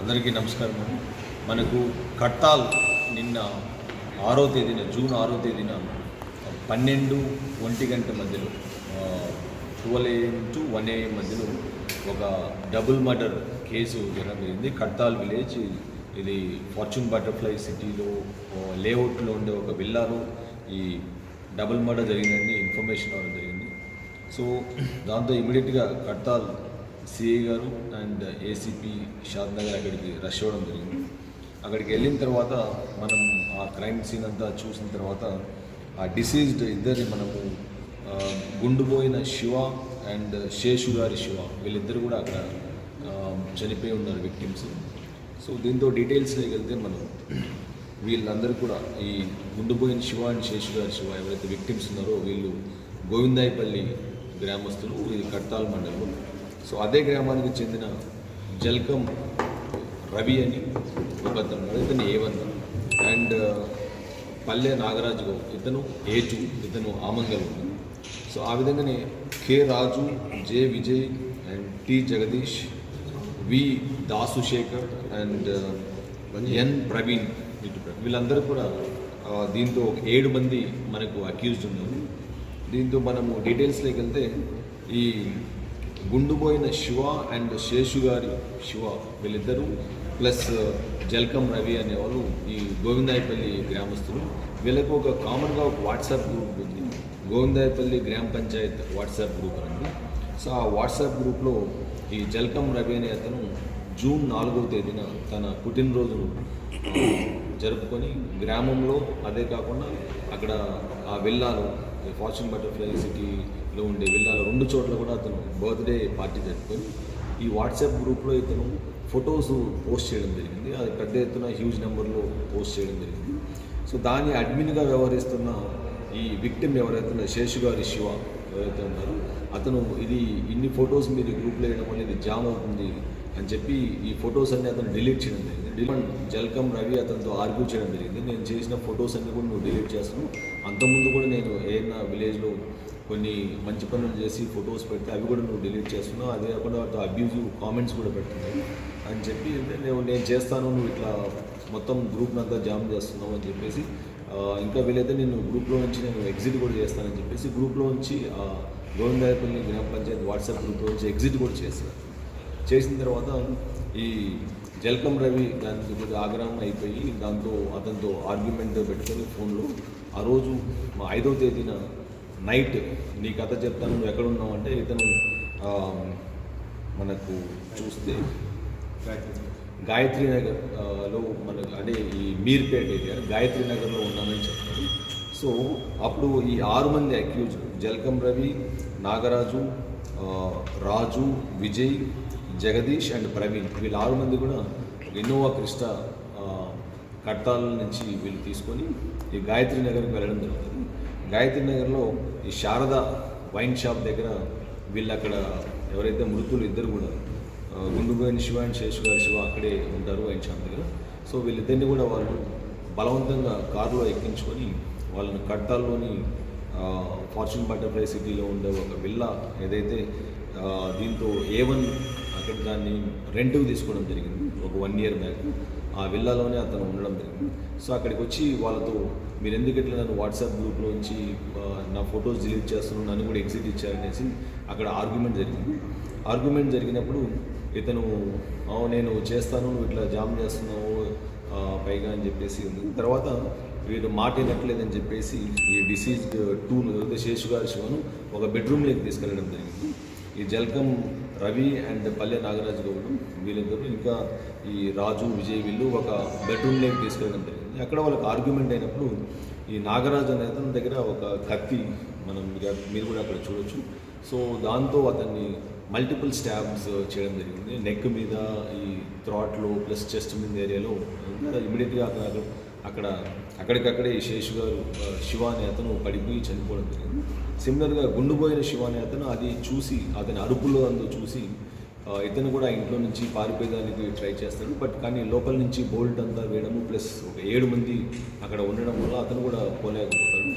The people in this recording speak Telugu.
అందరికీ నమస్కారం మనకు కట్టాల్ నిన్న ఆరో తేదీన జూన్ ఆరో తేదీన పన్నెండు ఒంటి గంట మధ్యలో twelve AM to one AM మధ్యలో ఒక డబుల్ మర్డర్ కేసు జరగడం జరిగింది కట్టాల్ విలేజ్ ఇది ఫార్చ్యూన్ బటర్ఫ్లై సిటీలో లేఅవుట్లో ఉండే ఒక విల్లాలో ఈ డబుల్ మర్డర్ జరిగిందని ఇన్ఫర్మేషన్ రావడం జరిగింది. సో దాంతో ఇమీడియట్గా కట్టాల్ సిఐ గారు అండ్ ఏసీపీ షాద్ నగర్ అక్కడికి రష్ అవ్వడం జరిగింది. అక్కడికి వెళ్ళిన తర్వాత మనం ఆ క్రైమ్ సీన్ అంతా చూసిన తర్వాత ఆ డిసీజ్డ్ ఇద్దరిని మనము గుండుపోయిన శివ అండ్ శేషు గారి శివ వీళ్ళిద్దరు కూడా అక్కడ చనిపోయి ఉన్నారు విక్టిమ్స్ సో దీంతో డీటెయిల్స్లోకి వెళ్తే మనం వీళ్ళందరూ కూడా ఈ గుండుపోయిన శివ అండ్ శేషు గారి శివ ఎవరైతే విక్టిమ్స్ ఉన్నారో వీళ్ళు గోవిందాయపల్లి గ్రామస్తులు ఇది కట్టాల్ మండలం. సో అదే గ్రామానికి చెందిన జల్కం రవి అని ఒక అతను ఇతను ఏ వన్ అండ్ పల్లె నాగరాజు ఇతను ఏ టూ ఇతను ఆమంగల్ సో ఆ విధంగానే K Raju J Vijay and T Jagadish V Dasu Shekhar and N Praveen ఇటు వీళ్ళందరూ కూడా దీంతో ఒక ఏడు మంది మనకు అక్యూజ్డ్ ఉన్నారు. దీంతో మనము డీటెయిల్స్లోకి వెళ్తే ఈ గుండుపోయిన శివ అండ్ శేషు గారి శివ వీళ్ళిద్దరూ ప్లస్ జల్కం రవి అనేవాళ్ళు ఈ గోవిందాయపల్లి గ్రామస్తులు. వీళ్ళకు ఒక కామన్గా ఒక వాట్సాప్ గ్రూప్ ఉంది. గోవిందాయపల్లి గ్రామ పంచాయత్ వాట్సాప్ గ్రూప్ అండి సో ఆ వాట్సాప్ గ్రూప్లో ఈ జల్కం రవి అనే అతను జూన్ నాలుగవ తేదీన తన పుట్టినరోజును జరుపుకొని గ్రామంలో అదే కాకుండా అక్కడ ఆ విల్లాలో ఫార్చ్యూన్ బటర్ఫ్లై సిటీలో ఉండే విల్లాలో రెండు చోట్ల కూడా అతను బర్త్డే పార్టీ జరుపుకొని ఈ వాట్సాప్ గ్రూప్లో ఇతను ఫొటోస్ పోస్ట్ చేయడం జరిగింది. అది పెద్ద ఎత్తున హ్యూజ్ నెంబర్లో పోస్ట్ చేయడం జరిగింది. సో దాన్ని అడ్మిన్గా వ్యవహరిస్తున్న ఈ విక్టిమ్ ఎవరైతే శేషు గారి శివ ఎవరైతే ఉన్నారో అతను ఇది ఇన్ని ఫొటోస్ మీరు గ్రూప్లో వేయడం వల్ల ఇది జామ్ అవుతుంది అని చెప్పి ఈ ఫొటోస్ అన్ని అతను డిలీట్ చేయడం జరిగింది. డిలీట్ జల్కం రవి అతనితో ఆర్గ్యూ చేయడం జరిగింది. నేను చేసిన ఫొటోస్ అన్ని కూడా నువ్వు డిలీట్ చేస్తాను అంతకుముందు కూడా నేను ఏదైనా విలేజ్లో కొన్ని మంచి పనులు చేసి ఫొటోస్ పెడితే అవి కూడా నువ్వు డిలీట్ చేస్తున్నావు. అదే కాకుండా వాటితో అబ్యూజివ్ కామెంట్స్ కూడా పెడుతున్నావు అని చెప్పి అంటే నేను నేను చేస్తాను నువ్వు ఇట్లా మొత్తం గ్రూప్ అంతా జామ్ చేస్తున్నావు అని చెప్పేసి ఇంకా వీలైతే నేను గ్రూప్లో నుంచి నేను ఎగ్జిట్ కూడా చేస్తానని చెప్పేసి గ్రూప్లో నుంచి గోవిందాయపల్లి గ్రామ పంచాయతీ వాట్సాప్ గ్రూప్లో నుంచి ఎగ్జిట్ కూడా చేశాను చేసిన తర్వాత ఈ జల్కం రవి దానికి కొద్దిగా ఆగ్రహం అయిపోయి దాంతో అతనితో ఆర్గ్యుమెంట్ పెట్టుకొని ఫోన్లో ఆ రోజు మా ఐదో తేదీన నైట్ నీ కథ చెప్తాను నువ్వు ఎక్కడ ఉన్నావు అంటే ఇతను మనకు చూస్తే గాయత్రి నగర్లో మనకు అంటే ఈ మీర్పేట ఏరియా గాయత్రి నగర్లో ఉన్నానని చెప్పారు సో అప్పుడు ఈ ఆరు మంది అక్యూజ్ జల్కం రవి నాగరాజు రాజు విజయ్ జగదీష్ అండ్ ప్రవీణ్ వీళ్ళు ఆరు మంది కూడా ఇన్నోవా క్రిస్టా కట్టాల నుంచి వీళ్ళు తీసుకొని ఈ గాయత్రి నగర్కి వెళ్ళడం జరుగుతుంది. గాయత్రి నగర్లో ఈ శారద వైన్ షాప్ దగ్గర వీళ్ళు అక్కడ ఎవరైతే మృతులు ఇద్దరు కూడా గుండుపోయిన గుండుగోయిన శివ అండ్ శేషు గారి శివ అక్కడే ఉంటారు వైన్ షాప్ దగ్గర. సో వీళ్ళిద్దరిని కూడా వాళ్ళు బలవంతంగా కారులో ఎక్కించుకొని వాళ్ళని కట్టాల్లోని ఫార్చ్యూన్ బటర్ఫ్లై సిటీలో ఉండే ఒక విల్లా ఏదైతే దీంతో ఏ వన్ అక్కడ దాన్ని రెంట్కి తీసుకోవడం జరిగింది. ఒక వన్ ఇయర్ బ్యాక్. ఆ విల్లాలోనే అతను ఉండడం జరిగింది. సో అక్కడికి వచ్చి వాళ్ళతో మీరు ఎందుకు ఇట్లా నన్ను వాట్సాప్ గ్రూప్లో నుంచి నా ఫొటోస్ డిలీట్ చేస్తున్నాను నన్ను కూడా ఎగ్జిట్ ఇచ్చారనేసి అక్కడ ఆర్గ్యుమెంట్ జరిగింది. ఆర్గ్యుమెంట్ జరిగినప్పుడు ఇతను నేను చేస్తాను నువ్వు ఇట్లా జామ్ చేస్తున్నావు పైగా అని చెప్పేసి ఉంది. తర్వాత వీడు మాట వినట్లేదని చెప్పేసి ఈ డిసీజ్ టూ శేషు గారి శివను ఒక బెడ్రూమ్లోకి తీసుకెళ్ళడం జరిగింది. ఈ జల్కం రవి అండ్ పల్లె నాగరాజు గౌడు వీళ్ళిద్దరు ఇంకా ఈ రాజు విజయ్ వీళ్ళు ఒక బెడ్రూమ్లోకి తీసుకెళ్ళడం జరిగింది. అక్కడ వాళ్ళకి ఆర్గ్యుమెంట్ అయినప్పుడు ఈ నాగరాజు అనే అతని దగ్గర ఒక కత్తి మనం మీరు- మీరు కూడా అక్కడ చూడొచ్చు. సో దాంతో అతన్ని మల్టిపుల్ స్టాబ్స్ చేయడం జరిగింది. నెక్ మీద ఈ థ్రాట్లో ప్లస్ చెస్ట్ మీద ఏరియాలో ఇమీడియట్గా అక్కడ అక్కడ అక్కడికక్కడే శేషు గారు శివ అనే అతను పడిపోయి చనిపోవడం జరిగింది. సిమిలర్గా గుండుపోయిన శివ అనే అతను అది చూసి అతని అరుపులో అందు చూసి ఇతను కూడా ఇంట్లో నుంచి పారిపోయేదానికి ట్రై చేస్తాడు. బట్ కానీ లోపల నుంచి బోల్ట్ అంతా వేయడము ప్లస్ ఒక ఏడు మంది అక్కడ ఉండడం వల్ల అతను కూడా పోలేకపోతాడు.